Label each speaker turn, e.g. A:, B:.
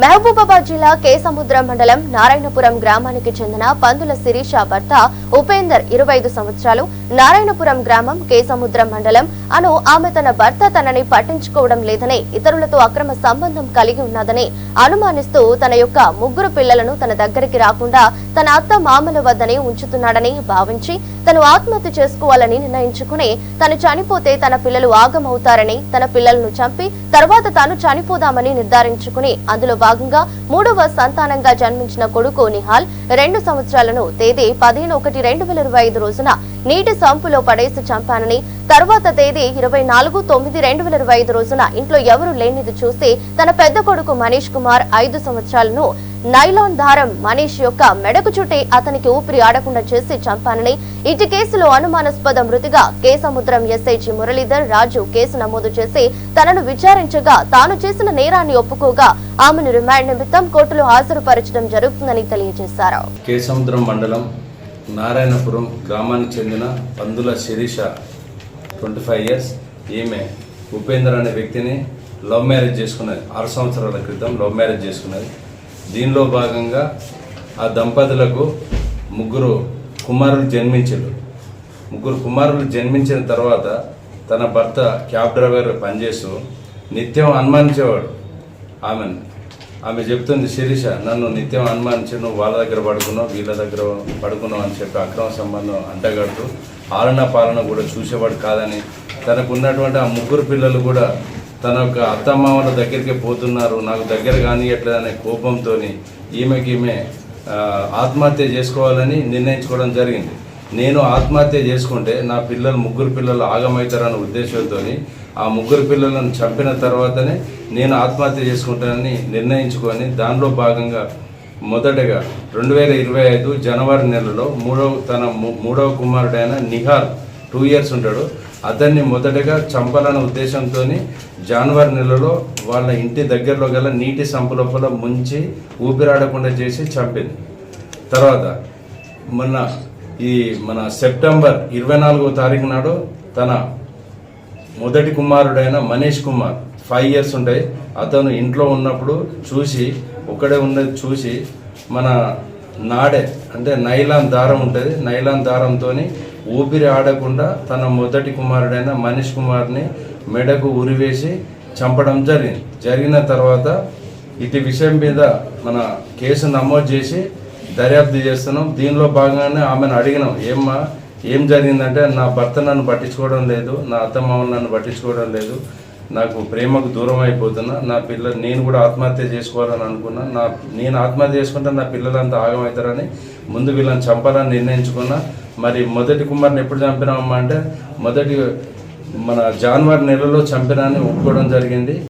A: మహబూబాబాద్ జిల్లా కేసముద్రం మండలం నారాయణపురం గ్రామానికి చెందిన పందుల శిరీష భర్త ఉపేందర్ ఇరవై ఐదు సంవత్సరాలు నారాయణపురం గ్రామం కేసముద్రం మండలం. అను ఆమె తన భర్త తనని పట్టించుకోవడం లేదని ఇతరులతో అక్రమ సంబంధం కలిగి ఉన్నదని అనుమానిస్తూ తన యొక్క ముగ్గురు పిల్లలను తన దగ్గరికి రాకుండా తన అత్త మామల వద్దనే ఉంచుతున్నాడని భావించి తను ఆత్మహత్య చేసుకోవాలని నిర్ణయించుకుని తను చనిపోతే తన పిల్లలు ఆగమవుతారని తన పిల్లలను చంపి తర్వాత తాను చనిపోదామని నిర్ధారించుకుని అందులో భాగంగా మూడవ సంతానంగా జన్మించిన కొడుకు నిహాల్ రెండు సంవత్సరాలను తేదీ పదిహేను ఒకటి రెండు వేల ఇరవై ఐదు రోజున నీటి సంపులో పడేసి చంపానని తర్వాత తేదీ ఇరవై నాలుగు తొమ్మిది రెండు వేల ఇరవై ఐదు రోజున ఇంట్లో ఎవరూ లేనిది చూసి తన పెద్ద కొడుకు మనీష్ కుమార్ ఐదు సంవత్సరాలను నైలాన్ దారం మనీష్ యొక్క మెడకు చుట్టి అతనికి ఊపిరి ఆడకుండా చేసి చంపానని ఇటు కేసులో అనుమానాస్పద మృతిగా కేసముద్రం ఎస్ఐజి మురళీధర్ రాజు కేసు నమోదు చేసి తనను విచారించగా తాను చేసిన నేరాన్ని ఒప్పుకోగా ఆమెను రిమాండ్ నిమిత్తం కోర్టులో హాజరుపరచడం జరుగుతుందని తెలియజేశారు.
B: కేసముద్రం మండలం నారాయణపురం గ్రామానికి చెందిన పందుల శిరీష ట్వంటీ ఫైవ్ ఇయర్స్ ఈమె ఉపేందర్ అనే వ్యక్తిని లవ్ మ్యారేజ్ చేసుకున్నది. ఆరు సంవత్సరాల క్రితం లవ్ మ్యారేజ్ చేసుకున్నది. దీనిలో భాగంగా ఆ దంపతులకు ముగ్గురు కుమారులు జన్మించారు. ముగ్గురు కుమారులు జన్మించిన తర్వాత తన భర్త క్యాబ్ డ్రైవర్ పనిచేస్తూ నిత్యం అనుమానించేవాడు. ఆమెను ఆమె చెప్తుంది శిరీష నన్ను నిత్యం అనుమానించి నువ్వు వాళ్ళ దగ్గర పడుకున్నావు వీళ్ళ దగ్గర పడుకున్నావు అని చెప్పి అక్రమ సంబంధం అంటగడుతూ ఆలన పాలన కూడా చూసేవాడు కాదని తనకు ఉన్నటువంటి ఆ ముగ్గురు పిల్లలు కూడా తన యొక్క అత్తమామల దగ్గరికి పోతున్నారు నాకు దగ్గర కానియట్లేదనే కోపంతో ఈమెకి ఈమె ఆత్మహత్య చేసుకోవాలని నిర్ణయించుకోవడం జరిగింది. నేను ఆత్మహత్య చేసుకుంటే నా పిల్లలు ముగ్గురు పిల్లలు ఆగమవుతారన్న ఉద్దేశంతో ఆ ముగ్గురు పిల్లలను చంపిన తర్వాతనే నేను ఆత్మహత్య చేసుకుంటానని నిర్ణయించుకొని దానిలో భాగంగా మొదటగా రెండు వేల ఇరవై ఐదు జనవరి నెలలో మూడవ తన మూడవ కుమారుడైన నిహాల్ టూ ఇయర్స్ ఉంటాడు. అతన్ని మొదటగా చంపాలన్న ఉద్దేశంతో జనవరి నెలలో వాళ్ళ ఇంటి దగ్గరలో గల నీటి సంపు లోపల ముంచి ఊపిరాడకుండా చేసి చంపింది. తర్వాత మొన్న ఈ మన సెప్టెంబర్ ఇరవై నాలుగో తారీఖు నాడు తన మొదటి కుమారుడైన మనీష్ కుమార్ ఫైవ్ ఇయర్స్ ఉంటాయి అతను ఇంట్లో ఉన్నప్పుడు చూసి ఒక్కడే ఉన్నది చూసి మన నాడే అంటే నైలాన్ దారం ఉంటుంది. నైలాన్ దారంతో ఊపిరి ఆడకుండా తన మొదటి కుమారుడైన మనీష్ కుమార్ని మెడకు ఉరివేసి చంపడం జరిగింది. జరిగిన తర్వాత ఇటు విషయం మీద మన కేసు నమోదు చేసి దర్యాప్తు చేస్తున్నాం. దీనిలో భాగంగానే ఆమెను అడిగినాం ఏమ్మా ఏం జరిగిందంటే నా భర్త నన్ను పట్టించుకోవడం లేదు నా అత్తమామ నన్ను పట్టించుకోవడం లేదు నాకు ప్రేమకు దూరం అయిపోతున్నా నా పిల్ల నేను కూడా ఆత్మహత్య చేసుకోవాలని అనుకున్నా నా నేను ఆత్మహత్య చేసుకుంటే నా పిల్లలంతా ఆగమవుతారని ముందు వీళ్ళని చంపాలని నిర్ణయించుకున్నా. మరి మొదటి కుమార్ని ఎప్పుడు చంపినామమ్మా అంటే మొదటి మన జాన్వరి నెలలో చంపినాన్ని అని ఒప్పుకోవడం జరిగింది.